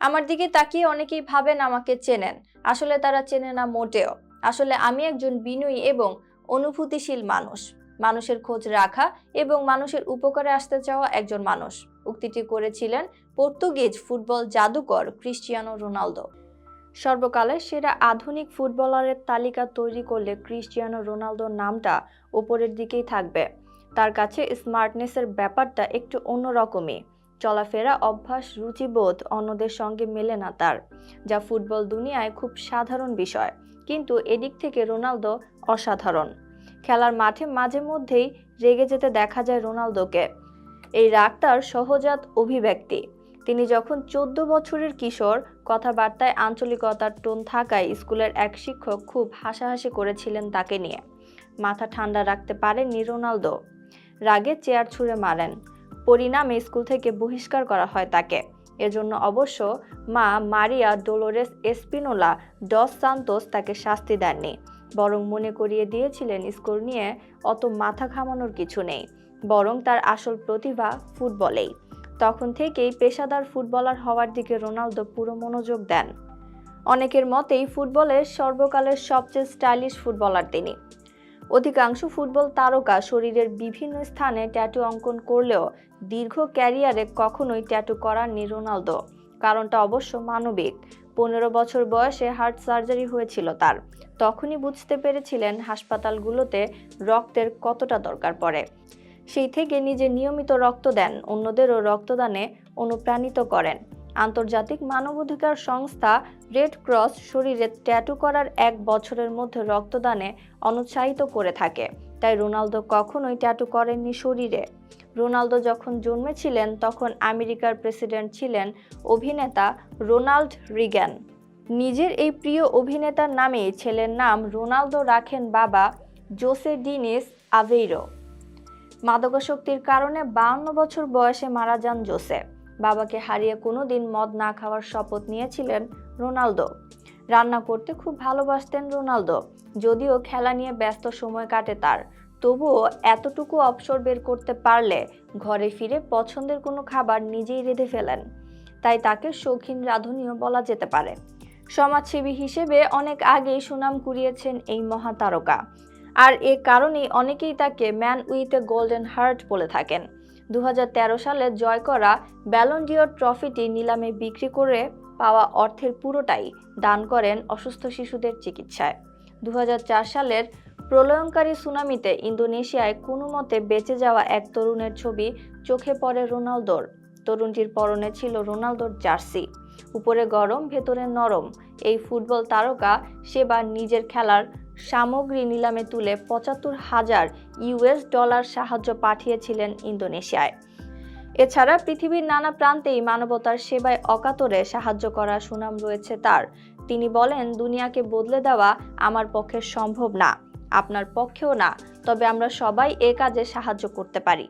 আমার দিকে তাকিয়ে অনেকেই ভাবেন আমাকে চেনেন। আসলে তারা চেনে না মোটেও। আসলে আমি একজন বিনয়ী এবং অনুভূতিশীল মানুষ। মানুষের খোঁজ রাখা এবং মানুষের উপকারে আসতে চাওয়া একজন মানুষ। উক্তিটি করেছিলেন পর্তুগিজ ফুটবল জাদুকর ক্রিস্টিয়ানো রোনালদো। সর্বকালের সেরা আধুনিক ফুটবলারের তালিকা তৈরি করলে ক্রিস্টিয়ানো রোনালদোর নামটা উপরের দিকেই থাকবে। তার কাছে স্মার্টনেসের ব্যাপারটা একটু অন্যরকমই। চলাফেরা, অভ্যাস, রুচিবোধ অন্যদের সঙ্গে মেলে না তার, যা ফুটবল দুনিয়ায় খুব সাধারণ বিষয়। কিন্তু এদিক থেকে রোনালদো অসাধারণ। খেলার মাঠে মাঝে মধ্যেই রেগে যেতে দেখা যায় রোনালদোকে। এই রাগ তার সহজাত অভিব্যক্তি। তিনি যখন চোদ্দ বছরের কিশোর, কথাবার্তায় আঞ্চলিকতার টোন থাকায় স্কুলের এক শিক্ষক খুব হাসাহাসি করেছিলেন তাকে নিয়ে। মাথা ঠান্ডা রাখতে পারেননি রোনালদো। রাগে চেয়ার ছুঁড়ে মারেন। পরিণামে স্কুল থেকে বহিষ্কার করা হয় তাকে। এজন্য অবশ্য মা Maria Dolores Espinola dos Santos তাকে শাস্তি দেননি। বরং মনে করিয়ে দিয়েছিলেন স্কুল নিয়ে অত মাথা ঘামানোর কিছু নেই। বরং তার আসল প্রতিভা ফুটবলেই। তখন থেকেই পেশাদার ফুটবলার হওয়ার দিকে রোনালদো পুরো মনোযোগ দেন। অনেকের মতেই ফুটবলের সর্বকালের সবচেয়ে স্টাইলিশ ফুটবলার তিনি। অধিকাংশ ফুটবল তারকা শরীরের বিভিন্ন স্থানে ট্যাটু অঙ্কন করলেও দীর্ঘ ক্যারিয়ারে কখনোই ট্যাটু করাননি রোনালদো। কারণটা অবশ্য মানবিক। পনেরো বছর বয়সে হার্ট সার্জারি হয়েছিল তার। তখনই বুঝতে পেরেছিলেন হাসপাতালগুলোতে রক্তের কতটা দরকার পড়ে। সেই থেকে নিজে নিয়মিত রক্ত দেন, অন্যদেরও রক্তদানে অনুপ্রাণিত করেন। আন্তর্জাতিক মানবাধিকার সংস্থা রেড ক্রস শরীরে ট্যাটু করার এক বছরের মধ্যে রক্তদানে অনুৎসাহিত করে থাকে। তাই রোনালদো কখনোই ট্যাটু করেননি শরীরে। রোনালদো যখন জন্মেছিলেন, তখন আমেরিকার প্রেসিডেন্ট ছিলেন অভিনেতা রোনাল্ড রিগ্যান। নিজের এই প্রিয় অভিনেতার নামে ছেলের নাম রোনালদো রাখেন বাবা জোসে ডিনিস আভেইরো। মাদকাসক্তির কারণে বাউন্ন বছর বয়সে মারা যান জোসে। বাবাকে হারিয়ে কোনো দিন মদ না খাওয়ার শপথ নিয়েছিলেন রোনালদো। রান্না করতে খুব ভালোবাসতেন রোনালদো, যদিও খেলা নিয়ে ব্যস্ত সময় কাটে তার। তবুও এতটুকু অবসর বের করতে পারলে ঘরে ফিরে পছন্দের কোনো খাবার নিজেই রেঁধে ফেলেন। তাই তাকে শৌখিন রাঁধুনিও বলা যেতে পারে। সমাজসেবী হিসেবে অনেক আগেই সুনাম কুড়িয়েছেন এই মহাতারকা। আর এ কারণেই অনেকেই তাকে man with a golden heart বলে থাকেন। দু হাজার তেরো সালে জয় করা ব্যালন্ডিওর ট্রফিটি নিলামে বিক্রি করে পাওয়া অর্থের পুরোটাই দান করেন অসুস্থ শিশুদের চিকিৎসায়। দু হাজার চার সালের প্রলয়ঙ্কারী সুনামিতে ইন্দোনেশিয়ায় কোনো মতে বেঁচে যাওয়া এক তরুণের ছবি চোখে পড়ে রোনালদোর। তরুণটির পরনে ছিল রোনালদোর জার্সি। উপরে গরম, ভেতরে নরম। এই ফুটবল তারকা সেবার নিজের খেলার সামগ্রী নিলামে তুলে পঁচাত্তর হাজার ইউএস ডলার সাহায্য পাঠিয়েছিলেন ইন্দোনেশিয়ায়। এছাড়া পৃথিবীর নানা প্রান্তেই মানবতার সেবায় অকাতরে সাহায্য করার সুনাম রয়েছে তার। তিনি বলেন, দুনিয়াকে বদলে দেওয়া আমার পক্ষে সম্ভব না। আপনার পক্ষেও না, তবে আমরা সবাই এ কাজে সাহায্য করতে পারি।